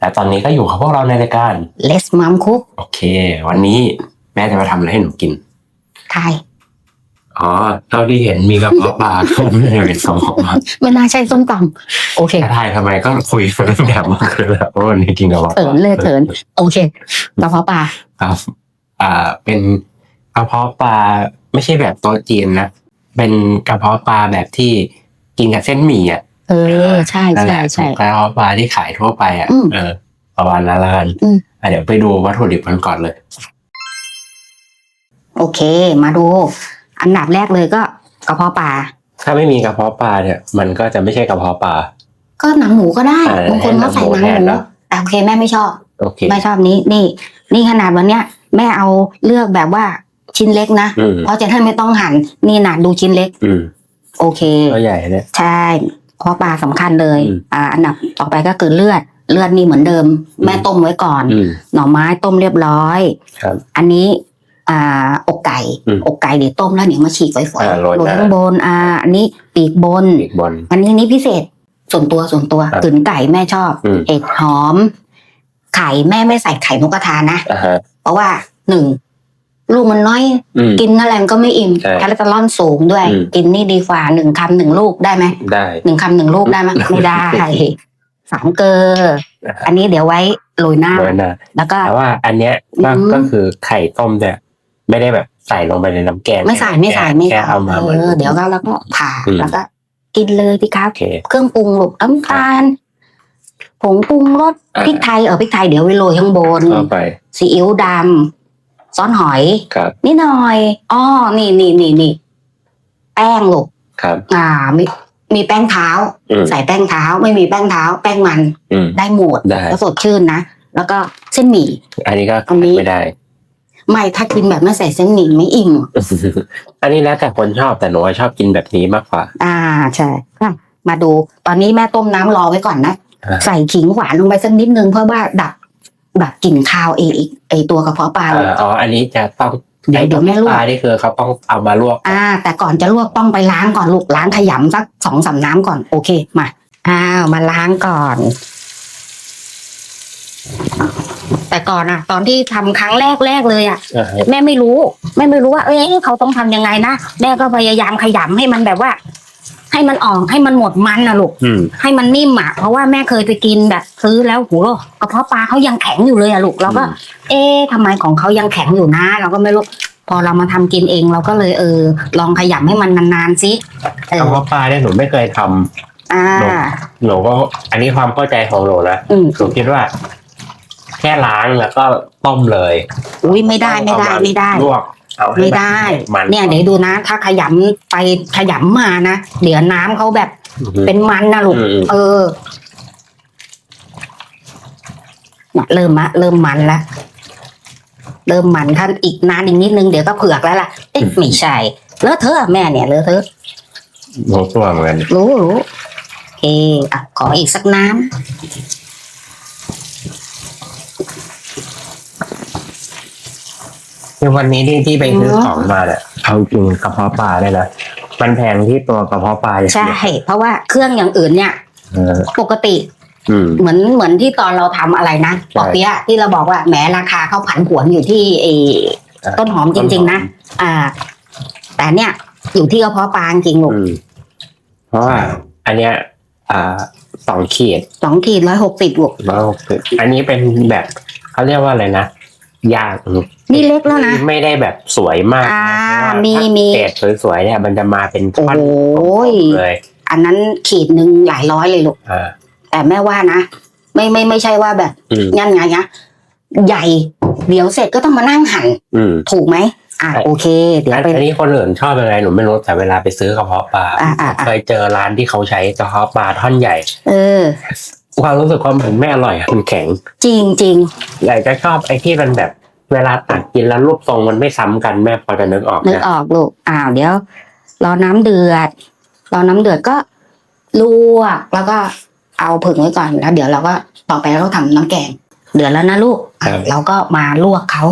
และตอนนี้ก็อยู่กับพวกเราในรายการ Let's Mom Cook โอเค วันนี้แม่จะมาทำอะไรให้หนูกินไทยอ๋อเท่าที่เห็นมีกระเพาะปลาไม่ได้เป็นสมองมาไม่น่าใช่ส้มตำโอเคแต่ไทยทำไมก็คุยเรื่องแบบเมื่อคืนแล้วว่าวันนี้กินกระเพาะปเถิลานเลยเถิน โอเคกระเพาะปลาครับ อ่า เป็นกระเพาะปลาไม่ใช่แบบโต๊ะจีนนะ เป็นกระเพาะปลาแบบที่กินกับเส้นหมี่อะ เออใช่นั่นแหใช่ละใช่กระเพาะปลาที่ขายทั่วไปอะอืมเออประมาณนั้นละกันอืมอะเดี๋ยวไปดูวัตถุดิบกันก่อนเลย โอเค มาดู อันดับแรกเลยก็กระเพาะปลาถ้าไม่มีกระเพาะปลาเนี่ย มันก็จะไม่ใช่กระเพาะปลาก็หนังหมูก็ได้เออบางคนก็ใส่หนังให้หหนังหมูแทนมูเนอะแต่โอเคแม่ไม่ชอบโอเคแม่ชอบนี้นี่ นี่ขนาดวันเนี้ย แม่เอาเลือกแบบว่าชิ้นเล็กนะอืมเพราะจะท่านไม่ต้องหั่นนี่นะดูชิ้นเล็กอืมโอเคก็ใหญ่เนี่ยใช่ เพราะปลาสำคัญเลยอืมอ่า อันดับต่อไปก็คือเลือด เลือดนี่เหมือนเดิม แม่ต้มไว้ก่อนอืมหน่อไม้ต้มเรียบร้อยครับ อันนี้ อ่า อกไก่อืมอกไก่เดี๋ยวต้มแล้วเดี๋ยวมาฉีกฝอยอ่าๆโรยโรยหน้าข้างบน อ่า อันนี้ปีกบนอีกบอลอันนี้นี่พิเศษ ส่วนตัวส่วนตัวครับกลืนไก่แม่ชอบอืมเห็ดหอม ไข่แม่ไม่ใส่ไข่นกกระทานะอ่าฮะเพราะว่าหนึ่ง ลูกมันน้อย อืม กินอะไรมันก็ไม่อิ่มใช่คาร์โบไฮเดรตสูงด้วย อืม กินนี่ดีกว่าหนึ่งคำหนึ่งลูกได้ไหมได้ หนึ่งคำหนึ่งลูกได้ไหมไม่ได้ สามเกลออันนี้เดี๋ยวไว้โรยหน้าโรยหน้าแล้วก็ แต่ว่าอันเนี้ยก็อืม ก็คือไข่ต้มเนี่ยไม่ได้แบบใส่ลงไปในน้ำแกงไม่ใส่ไม่ใส่ไม่แค่ใส่เอามาเอเหมือนอเดี๋ยวก็แล้วก็ผ่าอืม แล้วก็ กินเลยพี่ครับ โอเค เครื่องปรุงลูกน้ำตาลผงปรุงรสอ่า พริกไทยเออพริกไทยเดี๋ยวไว้โรยข้างบนเอาไปซีอิ๊วดำ ซอสหอย ครับ นิดหน่อยอ้อนี่นี่นี่นี่แป้งลูกครับ อ่ามีมีแป้งเท้า อืม ใส่แป้งเท้า ไม่มีแป้งเท้า แป้งมันอืม ได้หมดได้ก็สดชื่นนะแล้วก็เส้นหมี่ อันนี้ก็อันนี้ ไม่ได้ ไม่ถ้ากินแบบไม่ใส่เส้นหมี่ไม่อิ่ม อันนี้แล้วแต่คนชอบแต่หนูชอบกินแบบนี้มากกว่า อ่าใช่อะมาดูตอนนี้แม่ต้มน้ำรอไว้ก่อนนะ อ่า ใส่ขิงหวานลงไปสักนิดนึงเพื่อว่าดับ ดับกลิ่นคาวเอไอ้ไอตัวกระเพาะปลาอ่าอ๋ออันนี้จะต้องเดี๋ยวเดี๋ยวแม่ลวกปลาที่คือเขาต้องเอามาลวก อ่า แต่ก่อนจะลวกต้องไปล้างก่อนลูกล้างขยำสักสองสามน้ำก่อนโอเคมาอ้าวมาล้างก่อน แต่ก่อนอะตอนที่ทำครั้งแรกแรกเลยอะอ่าฮะแม่ไม่รู้แม่ไม่รู้ว่าเอ้ยเขาต้องทำยังไงนะแม่ก็พยายามขยำให้มันแบบว่า ให้มันออกให้มันหมดมันนะลูกอืม ให้มันนิ่มอะเพราะว่าแม่เคยไปกินแบบซื้อแล้วโหกระเพาะปลาเขายังแข็งอยู่เลยอะลูกเราก็เอ๊ะทำไมของเขายังแข็งอยู่นะ เราก็ไม่รู้พอเรามาทำกินเองเราก็เลยเออ ลองขยำให้มันนานๆสิเอกระอเพาะปลาเนี่ยหนูไม่เคยทำ อ่าหนูก็อันนี้ความเข้าใจของหนูนะอืมหนูคิดว่า แค่ล้างแล้วก็ต้มเลยอุ้ยไม่ได้ไม่ได้ไม่ได้ ลวก เอาให้ไม่ได้มันเนี่ยเดี๋ยวดูนะ ถ้าขยำไปขยำมานะเดี๋ยวน้ำเขาแบบอืมเป็นมันนะลูกอืมเออเนี่ยเริ่มมะเริ่มมันละเริ่มมันถ้าอีกนานอีกนิดนึงเดี๋ยวก็เผือกแล้วล่ะเอ๊ะไม่ใช่เลอะเทอะแม่เนี่ยเลอะเทอะหนูตัวเหมือนกันรู้รู้โอเคอะขออีกสักน้ำ ในวันนี้ที่ที่ไปซื้อของมาเนี่ยเอาจริงกระเพาะปลาเนี่ยนะมันแพงที่ตัวกระเพาะปลาอย่างใช่เดียวเพราะว่าเครื่องอย่างอื่นเนี่ย เออปกติอืม เหมือนเหมือนที่ตอนเราทำอะไรนะใช่ปอเปี๊ยะที่เราบอกว่าแหมราคาเขาผันผวนอยู่ที่เออ ต้นหอมจริง ๆ นะอ่า แต่เนี่ยอยู่ที่กระเพาะปลาจริงๆลูกอืมเพราะว่าอันเนี้ย อ่าสองขีดสองขีดร้อยหกสิบลูกร้อยหกสิบอันนี้เป็นแบบเขาเรียกว่าอะไรนะ ย่างนี่เล็กแล้วนะ ไม่ได้แบบสวยมากอ่านะเพราะว่ามีถ้ามีเกรดสวยๆเนี่ย มันจะมาเป็นท่อนโอ้ยเลยอันนั้นขีดหนึ่งหลายร้อยเลยลูกอ่าแต่แม่ว่านะ ไม่ไม่ไม่ใช่ว่าแบบอืมงั้นไงนะใหญ่เดี๋ยวเสร็จก็ต้องมานั่งหั่นอืมถูกไหมอะใช่โอเค เดี๋ยวอันไปอันนี้คนอื่นชอบยังไงหนูไม่รู้แต่เวลาไปซื้อกระเพาะปลาอ่าอ่าอ่าเคยเจอร้านที่เขาใช้กระเพาะปลาท่อนใหญ่ เออความรู้สึกความเหมือนไม่อร่อยอะมันแข็ง จริงจริงอยากจะชอบไอ้ที่มันแบบ เวลาตักกินแล้วรูปทรงมันไม่ซ้ำกันแม่พอจะนึกออกนึกนะออกลูกอ้าวเดี๋ยว รอน้ำเดือด รอน้ำเดือดก็ลวกแล้วก็เอาผึ่งไว้ก่อนแล้ว เดี๋ยวเราก็ต่อไปเราก็ทำน้ำแกง เดือดแล้วนะลูกอะเราก็มาลวกเขา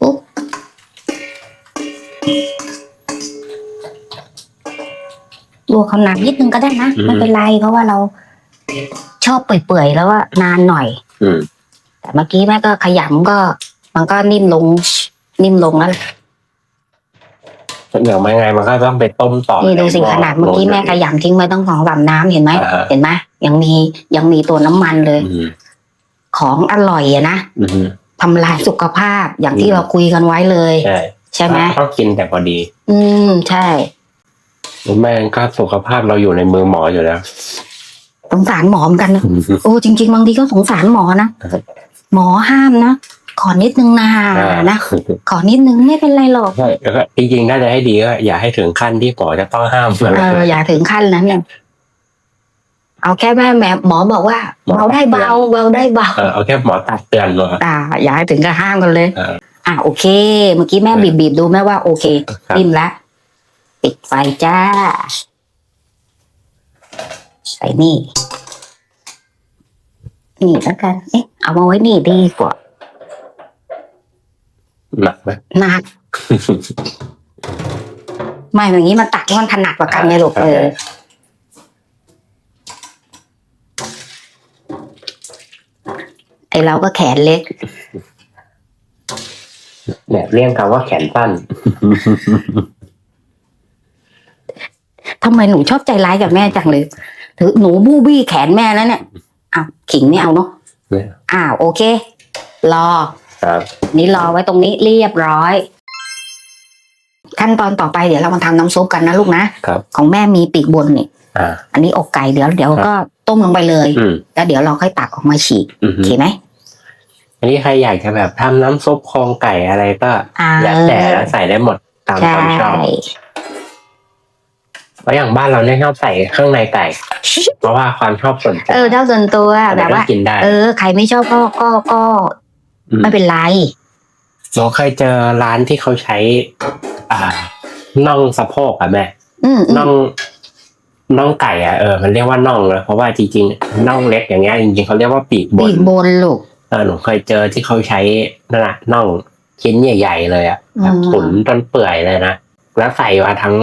ปุ๊บลวกเขานานนิดนึงก็ได้นะไม่เป็นไรเพราะว่าเราชอบเปื่อยๆแล้วว่านานหน่อย อืม แต่เมื่อกี้แม่ก็ขยำก็ มันก็นิ่มลง นิ่มลงแล้วแหละเดี๋ยวไม่ไงมันก็ต้องไปต้มต่อนี่ดูสิใหขนาดเมื่อกี้แม่ขยำทิ้งไว้ต้องสองสามน้ำเห็นไหมอ่าเห็นไหมยังมียังมีตัวน้ำมันเลยอืมของอร่อยอะนะอืมทำลายสุขภาพอย่างที่อืมเราคุยกันไว้เลยใช่ใช่ไหมต้องกินแต่พอดี อืมใช่แม่งก็สุขภาพเราอยู่ในมือหมออยู่แล้วสงสารหมอเหมือนกันนะโอ้จริง ๆ บางทีก็สงสารหมอนะ หมอห้ามนะขอนิดนึงนะนะขอนิดนึงไม่เป็นไรหรอกใช่แล้วก็จริงๆถ้าจะให้ดีก็อย่าให้ถึงขั้นที่หมอจะต้องห้ามอะไร เอออย่าถึงขั้นนั้นเนี่ยเอาแค่แม่แม่หมอบอกว่าหมอ เบาได้เบาเบาได้เบาเออเอาแค่หมอตัดเตือนมา อ่าอย่าให้ถึงกับห้ามกันเลย เอออ่าโอเค เมื่อกี้แม่เออบีบบีบดูแม่ว่าโอเคครับ นิ่มละปิดไฟจ้า ใส่นี่ นี่แล้วกัน เอ๊ะ เอามาไว้นี่ดีกว่า หนักไหมหนัก ไม่อย่างนี้มันตักมันถนัดกว่ากันไงลูกครับเออไอเราก็แขนเล็กเนี่ยเรียกคำว่าแขนสั้นทำไมหนูชอบใจร้ายกับแม่จังเลย ถือหนูบูบี้แขนแม่แล้วเนี่ยอ้าวขิงไม่เอาเนาะ เนี่ยอ้าวโอเค รอ ครับนี่รอไว้ตรงนี้เรียบร้อย ขั้นตอนต่อไปเดี๋ยวเรามาทำน้ำซุปกันนะลูกนะครับ ของแม่มีปีกบนนี่อ่า อันนี้อกไก่เดี๋ยวเดี๋ยวก็ต้มลงไปเลยอืมแล้วเดี๋ยวเราค่อยตักออกมาฉีกอืมโอเคไหมอันนี้ใครอยากจะแบบทำน้ำซุปโครงไก่อะไรก็อ่าแล้วแต่แล้วใส่ได้หมดตามใช่ความชอบเพ ราะอย่างบ้านเราเนี่ยชอบใส่เครื่องในไก่เพราะว่าความชอบส่วนตัวเออเจ้าส่วนตัวแบบว่ากินได้ เออใครไม่ชอบก็ก็ก็มไม่เป็นไรหนูเคยเจอร้านที่เขาใช้ อ่าน่องสะโพกอะแม่อืมอืน่อมงน่องไก่อะเออมันเรียกว่าน่องนะเพราะว่าจริงๆน่องเล็กอย่างเงี้ยจริงๆเขาเรียกว่าปีกบปีนกบนลูกเออหนูเคยเจอที่เขาใช้นั่นแหละน่องชิ้นใหญ่ ๆ เลยอะอืมแบบตุ๋นจนเปื่อยเลยนะแล้วใส่มาทั้ง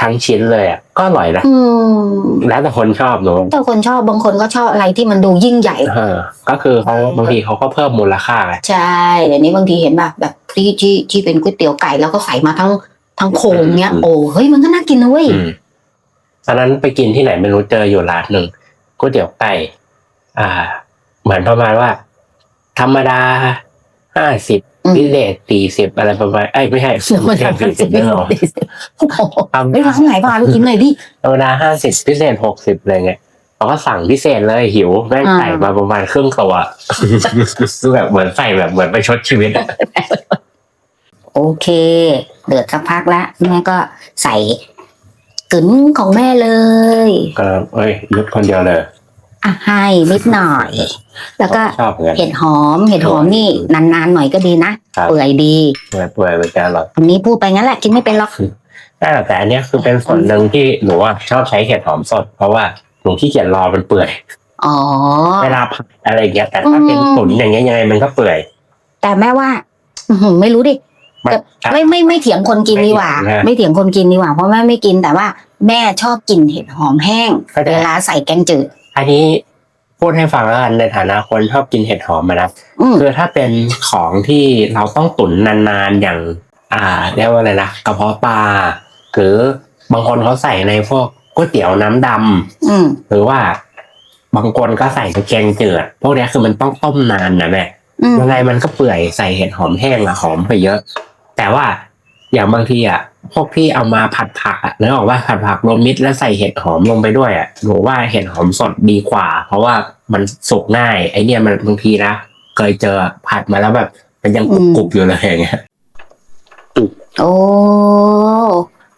ทั้งชิ้นเลยอะก็อร่อยนะอืมแล้วแต่คนชอบหนูแต่คนชอบบางคนก็ชอบอะไรที่มันดูยิ่งใหญ่ เออก็คือเขาบางทีเขาก็เพิ่มมูลค่าไงใช่เดี๋ยวนี้บางทีเห็นแบบแบบที่ที่ที่เป็นก๋วยเตี๋ยวไก่แล้วก็ใส่มาทั้งทั้งโครงเนี้ยโอ้เฮ้ยมันก็น่ากินนะเว้ยอืมตอนนั้นไปกินที่ไหนไม่รู้เจออยู่ร้านหนึ่งก๋วยเตี๋ยวไก่อ่า เหมือนประมาณว่า ธรรมดาห้าสิบ อืมพิเศษสี่สิบอะไรประมาณเอ้ยไม่ใช่มันจะสี่สิบไม่หรอกโอ้โหธรรมเฮ้ยร้านไหนพาไปกินหน่อยดิธรรมดาห้าสิบพิเศษหกสิบอะไรเงี้ยเขาก็สั่งพิเศษเลยหิวแม่งอ่าใส่มาประมาณครึ่งตัวคือแบบเหมือนใส่แบบเหมือนไปชดชีวิตอะโอเค เดือดสักพักแล้วแม่ก็ใส่กึ๋นของแม่เลยก็เอ้ยยุดคนเดียวเลย อะให้นิดหน่อย แล้วก็ชอบเหมือนกัน เห็ดหอม เห็ดหอมนี่นานๆหน่อยก็ดีนะครับ เปื่อยดีเปื่อยเปื่อยเหมือนกันหรอกอันนี้พูดไปงั้นแหละกินไม่เป็นหรอกแต่แต่อันเนี้ยคือเป็นส่วนหนึ่งที่หนูอะชอบใช้เห็ดหอมสด เพราะว่าหนูขี้เกียจรอมันเปื่อย อ๋อ เวลาผัดอะไรอย่างเงี้ยแต่ถ้าเป็นอืม ตุ๋นอย่างเงี้ยยังไงมันก็เปื่อย แต่แม่ว่าอื้อหือไม่รู้ดิ มัน ไม่ไม่ไม่เถียงคนกินดีกว่า ไม่เถียงนะไม่เถียงคนกินดีกว่าเพราะแม่ไม่กินแต่ว่าแม่ชอบกินเห็ดหอมแห้ง เข้าใจ เวลาใส่แกงจืด อันนี้พูดให้ฟังแล้วกันในฐานะคนชอบกินเห็ดหอมมานะอืมคือถ้าเป็นของที่เราต้องตุ๋นนานๆอย่าง อ่าเรียกว่าอะไรนะกระเพาะปลาหรือบางคนเขาใส่ในพวกก๋วยเตี๋ยวน้ำดำอืมหรือว่าบางคนก็ใส่ในแกงจืดพวกเนี้ยคือมันต้องต้มนานนะแม่อืมยังไงมันก็เปื่อยใส่เห็ดหอมแห้งอะหอมไปเยอะ แต่ว่าอย่างบางทีอะ พวกที่เอามาผัดผักอะนึกออกว่าผัดผักรวมมิตรแล้วใส่เห็ดหอมลงไปด้วยอะหนูว่าเห็ดหอมสดดีกว่า เพราะว่ามันสุกง่าย ไอเนี่ยมันบางทีนะเคยเจอผัดมาแล้วแบบ มันยังกรุบๆอยู่เลยอย่างเงี้ยโอ้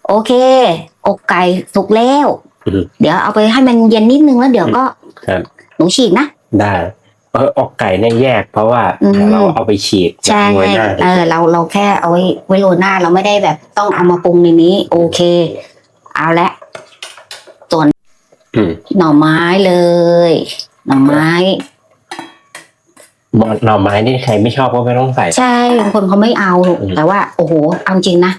โอเค อกไก่สุกแล้วอืมเดี๋ยวเอาไปให้มันเย็นนิดนึงแล้วเดี๋ยวก็ครับหนูฉีกนะได้ เอออกไก่เนี่ยแยก เพราะว่าอืมเดี๋ยวเราเอาไปฉีกใช่ไว้หน้าเออเราเราแค่เอาไว้ไว้โรยหน้าเราไม่ได้แบบต้องเอามาปรุงในนี้ โอเค เอาละอืมหน่อไม้เลย หน่อไม้หน่อไม้นี่ใครไม่ชอบก็ไม่ต้องใส่ ใช่บางคนเขาไม่เอาอืม แต่ว่า โอ้โห เอาจริงนะ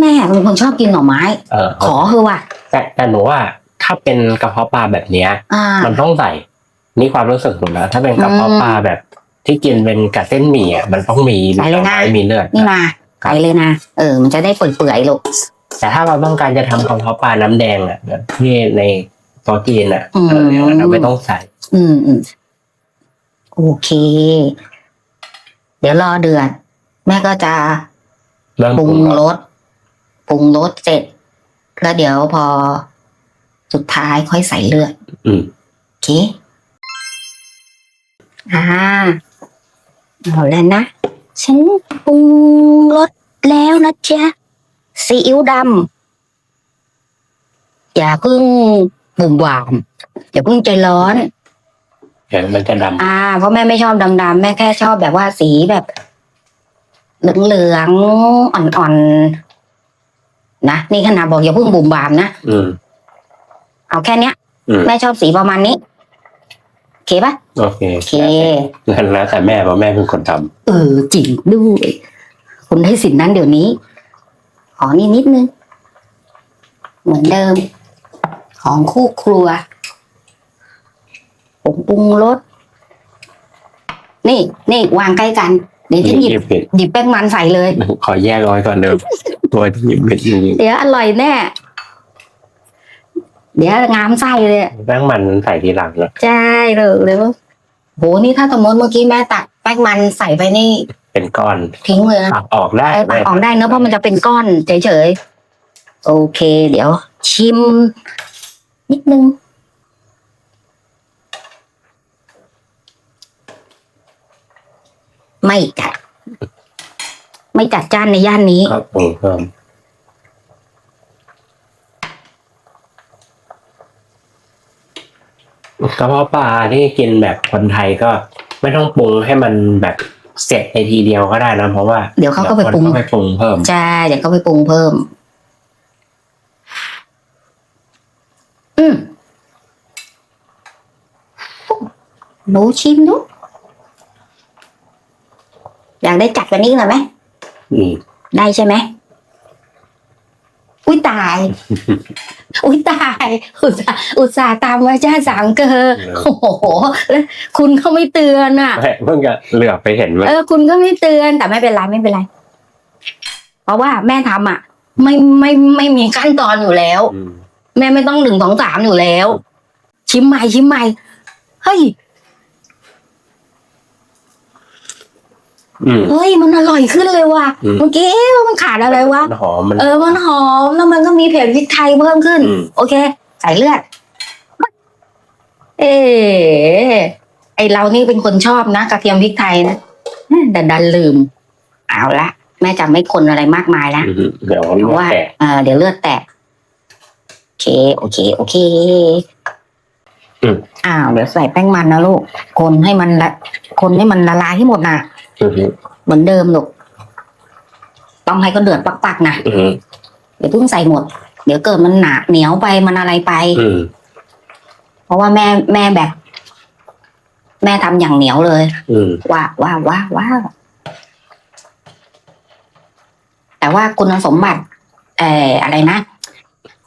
แม่เป็นคนชอบกินหน่อไม้ เออขอเถอะว่ะแต่แต่หนูว่าถ้าเป็นกระเพาะปลาแบบเนี้ย อ่า มันต้องใส่ นี่ความรู้สึกผมนะถ้าเป็นกระเพาะอืมปลาแบบที่กินเป็นกับเส้นหมี่อะมันต้องมีใส่เลยนะหอไม้มีเลือดนี่มาใส่เลยนะเออ มันจะได้เปื่อยๆลูกแต่ถ้าเราต้องการจะทำกระเพาะปลาน้ำแดงอะแบบที่ในโต๊ะจีนอะอืมเออเราไม่ต้องใส่ อืมอืมโอเค เดี๋ยวรอเดือด แม่ก็จะเริ่มปรุงก่อนรสปรุงรสเสร็จ แล้วเดี๋ยวพอสุดท้ายค่อยใส่เลือด อืมโอเค อ่าเอาแล้วนะ ฉันปรุงรสแล้วนะจ๊ะซีอิ๊วดำอย่าเพิ่งบุ่มหวามอย่าเพิ่งใจร้อนเดี๋ยวมันจะดำอ่าเพราะแม่ไม่ชอบดำๆแม่แค่ชอบแบบว่าสีแบบ เหลืองๆอ่อนๆนะนี่ขนาดบอกอย่าเพิ่งบุ่มบามนะอืมเอาแค่เนี้ยอืมแม่ชอบสีประมาณนี้โอ เคปะโอเคโอเคแล้วแล้วแต่แม่เพราะแม่เป็นคนทำเออจริงด้วยคุณให้สินนั้นเดี๋ยวนี้ ขอนี่นิดนึง เหมือนเดิม ของคู่ครัวผงปรุงรสนี่นี่วางใกล้กัน เดี๋ยวฉันหยิบหยิบผิดหยิบแป้งมันใส่เลย ขอแยกเอาไว้ก่อนเดิมตัวที่หยิบผิดจริงเดี๋ยวอร่อยแน่ เดี๋ยวงามไส้เลยๆแป้งมันใส่ทีหลังนะใช่เลยเลยว่าโหนี่ถ้าสมมติเมื่อกี้แม่ตักแป้งมันใส่ไปนี่เป็นก้อนทิ้งเลยนะตักออกได้เออตักออกได้เนอะเพราะมันจะเป็นก้อนเฉยๆโอเค เดี๋ยว ชิม นิดนึงไม่จัด ไม่จัดจ้านในย่านนี้ก็ปรุงเพิ่ม กระเพาะปลาที่กินแบบคนไทยก็ไม่ต้องปรุงให้มันแบบเสร็จในทีเดียวก็ได้นะเพราะว่าเดี๋ยวเขาก็ไปปรุงดี๋ยวคนก็ไปปรุงเพิ่มใช่เดี๋ยวก็ไปปรุงเพิ่ม อืมหนูชิมดูอยากได้จัดกว่านี้หน่อยไหมอืมได้ใช่ไหมอุ้ยตาย อุ้ยตายอุตส่าห์อุตส่าห์ตามว่าจ้าสังเกอโอ้โหแล้วคุณเขาไม่เตือนอะไม่เพิ่งจะเหลือบไปเห็นมันเออคุณก็ไม่เตือนแต่ไม่เป็นไรไม่เป็นไร เพราะว่าแม่ทำอะ ไม่ไม่ไม่มีขั้นตอนอยู่แล้วอืมแม่ไม่ต้องหนึ่งสองสามอยู่แล้ว ชิมใหม่ชิมใหม่เฮ้ย อืม เฮ้ยมันอร่อยขึ้นเลยว่ะอืม เมื่อกี้เอ๊ะมันขาดอะไรวะ มันหอมมัน เออมันหอมแล้วมันก็มีเผ็ดพริกไทยเพิ่มขึ้น อืม โอเค ใส่เลือด เออไอเรานี่เป็นคนชอบนะกระเทียมพริกไทยนะแต่ดันลืม เอาละแม่จะไม่คนอะไรมากมายละอืมเดี๋ยวเพลวราะกว่าแตกเออเดี๋ยวเลือดแตก โอเค โอเค โอเค อืม อ้าว เดี๋ยวใส่แป้งมันนะลูก คนให้มันละ คนให้มันละลายให้หมดนะอืม เหมือนเดิมลูกต้องให้ก็เดือดปักๆนะอืมเดี๋ยวเพิ่งใส่หมด เดี๋ยวเกิดมันหนาเหนียวไปมันอะไรไปอืมเพราะว่าแม่แม่แบบ แม่ทำอย่างเหนียวเลยอืมว้าว้าว้าว้าแต่ว่าคุณสมบัติเอ่ออะไรนะ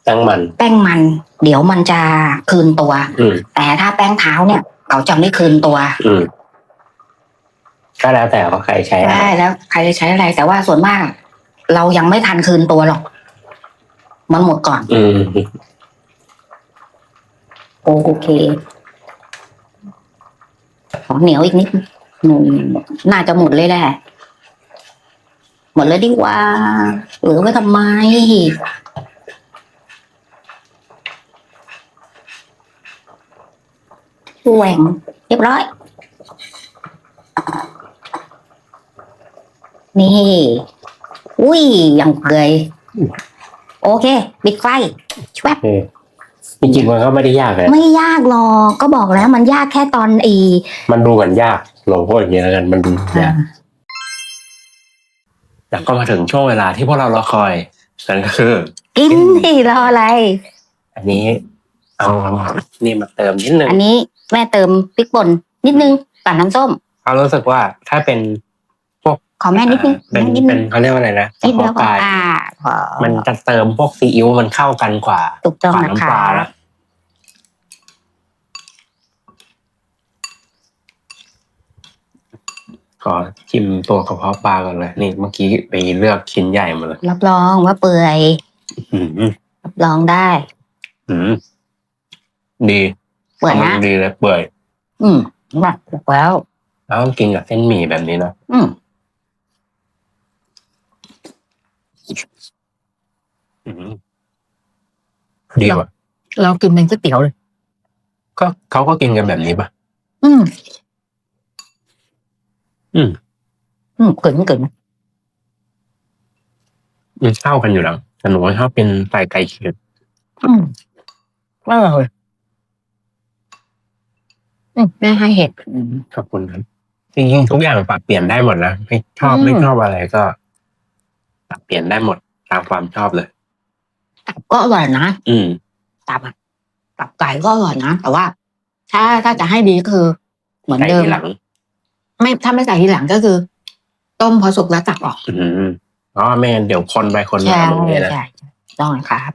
แป้งมัน แป้งมัน เดี๋ยวมันจะคืนตัวอืมแต่ถ้าแป้งเท้าเนี่ยเขาจะไม่คืนตัวอืม ก็แล้วแต่ว่าใครใช้อะไรได้แล้วใครจะใช้อะไร แต่ว่าส่วนมาก เรายังไม่ทันคืนตัวหรอก มันหมดก่อน อืม โอเคขอเหนียวอีกนิดหนึ่งน่าจะหมดเลยแหละ หมดเลยดีกว่า เหลือไว้ทำไม แหว่งเรียบร้อย นี่ อุ้ยยังเกยโอเคปิดไฟชวบโอเคจริงๆมันก็ไม่ได้ยากเลยไม่ยากหรอกก็บอกแล้ว มันยากแค่ตอนอีมันดูเหมือนยากหลวงพูดอย่างนี้แล้วกันมันดูยากแต่ก็มาถึงช่วงเวลาที่พวกเรารอคอยนั่นก็คือ กินสิรออะไร อันนี้เอานี่มาเติมนิดนึงอันนี้แม่เติมพริกป่นนิดนึงกับน้ำส้มเขารู้สึกว่าถ้าเป็น ขอแม่นิดนึงเป็นิดนึเป็นงเขาเรียกว่าอะไรนะนิดเดียวก็อ่ามันจะเติมพวกซีอิ๊วมันเข้ากันกว่าถูกต้องนะน้ำปคะ ลาละขอชิมตัวกระเพาะปลาก่อนเลย นี่เมื่อกี้ไปเลือกชิ้นใหญ่มาเลยรับรองว่าเปื่อยรับรองได้ดีเปื่อยนะ ดีเลยเปื่อยอืมว่าถูแล้ว แล้วกินกับเส้นหมี่แบบนี้นะ อื อืมดีว่ะเรากินเป็นก๋วยเตี๋ยวเลยก็เขาก็กินกันแบบนี้ป่ะอืม อืม อืมเกินเกินมันเข้ากันอยู่แล้วแต่หนูชอบเป็นใส่ไก่เฉียดอืมอร่อยอืมแม่ให้เห็ดอืมขอบคุณครับจริงๆทุกอย่างปรับเปลี่ยนได้หมดนะไม่ชอบอืมไม่ชอบอะไรก็ ปรับเปลี่ยนได้หมดตามความชอบเลย ตับก็อร่อยนะ อืม ตับอะตับไก่ก็อร่อยนะ แต่ว่า ถ้าถ้าจะให้ดีก็คือ เหมือนไก่เดิมที่หลัง ไม่ถ้าไม่ใส่ทีหลังก็คือ ต้มพอสุกแล้วตักออกอืมเพราะว่าไม่งั้นเดี๋ยวคนไปคนใช่มาตรงนี้นะ ใช่ใช่ต้องครับ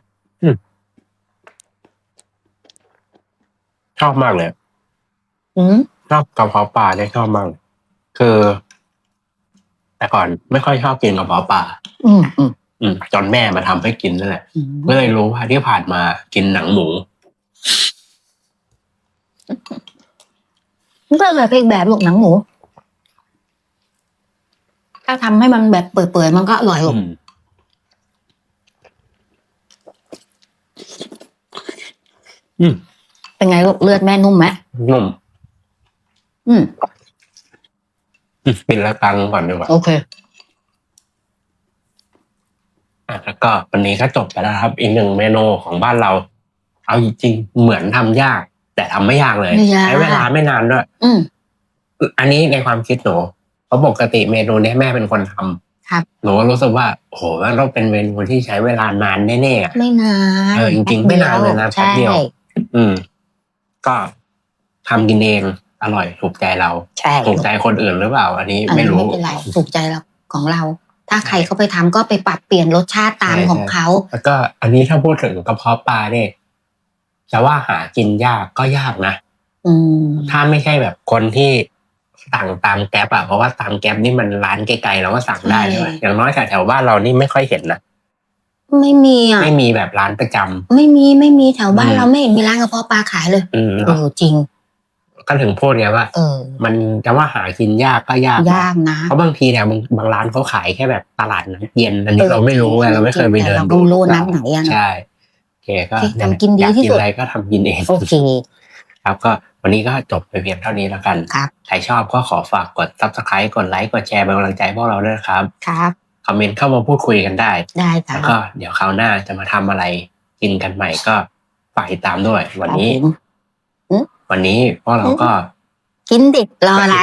ชอบมากเลย อืมชอบกระเพาะปลาได้ชอบมากเลยคือ แต่ก่อนไม่ค่อยชอบกินกระเพาะปลา อืมอืมอืม จนแม่มาทำให้กินนั่นแหละอืมก็เลยรู้ว่าที่ผ่านมากินหนังหมูมันก็เลยเป็นอีกแบบลูกหนังหมู ถ้าทำให้มันแบบเปื่อยๆมันก็อร่อยลูกอืมอืมเป็นไงลูกเลือดแม่นุ่มไหมนุ่ม อืมอืมกินแล้วตังก่อนดีกว่าโอเค อะแล้วก็วันนี้ก็จบไปแล้วครับ อีกหนึ่งเมนูของบ้านเรา เอาจริงๆเหมือนทำยาก แต่ทำไม่ยากเลยไม่ยาก ใช้เวลาไม่นานด้วยอืม อันนี้ในความคิดหนูเพราะปกติเมนูเนี้ยแม่เป็นคนทำครับ หนูก็รู้สึกว่าโอ้โหมันต้องเป็นเมนูที่ใช้เวลานานแน่ๆอะไม่นานเออจริงๆไม่นานเลยนะแป๊บใช่เดียว อืม ก็ทำกินเองอร่อยถูกใจเรา ใช่ถูกใจคนอื่นหรือเปล่า อันนี้อันไม่นี้รู้ไม่เป็นไรถูกใจเราของเรา ถ้าใครเขาไปทำก็ไปปรับเปลี่ยนรสชาติตามใช่ของใช่เขา แล้วก็อันนี้ถ้าพูดถึงกระเพาะปลาเนี่ยจะว่าหากินยากก็ยากนะอืมถ้าไม่ใช่แบบคนที่สั่งตามแก๊ปอะเพราะว่าตามแก๊ปนี่มันร้านไกลๆเราก็สั่งได้ใช่ไหมอย่างน้อยแถวๆบ้านเรานี่ไม่ค่อยเห็นนะไม่มีอะไม่มีแบบร้านประจำไม่มีไม่มีแถวบ้านอืมเราไม่เห็นมีร้านกระเพาะปลาขายเลยอืมเออจริง ก็ถึงพูดไงว่าเออมันจะว่าหากินยากก็ยากนะยากนะเพราะบางทีเนี่ยบางบางร้านเขาขายแค่แบบตลาดน้ำเย็นอันนี้เราไม่รู้ไงเราไม่เคยไปเดินเราดูไม่รู้น้ำไหนอะเนอะใช่โอเคก็โอเคนั่นแหละทำกินดีอยากที่กินสุดอะไรก็ทำกินเองโอเคครับก็วันนี้ก็จบไปเพียงเท่านี้แล้วกันครับใครชอบก็ขอฝากกด subscribe กดไลค์กดแชร์เป็นกำลังใจให้พวกเราด้วยนะครับครับคอมเมนต์เข้ามาพูดคุยกันได้ได้ครัแล้บวก็เดี๋ยวคราวหน้าจะมาทำอะไรกินกันใหม่ก็ฝากติดตามด้วย วันนี้ครับผม วันนี้พวกเราก็ กินดิรออะไร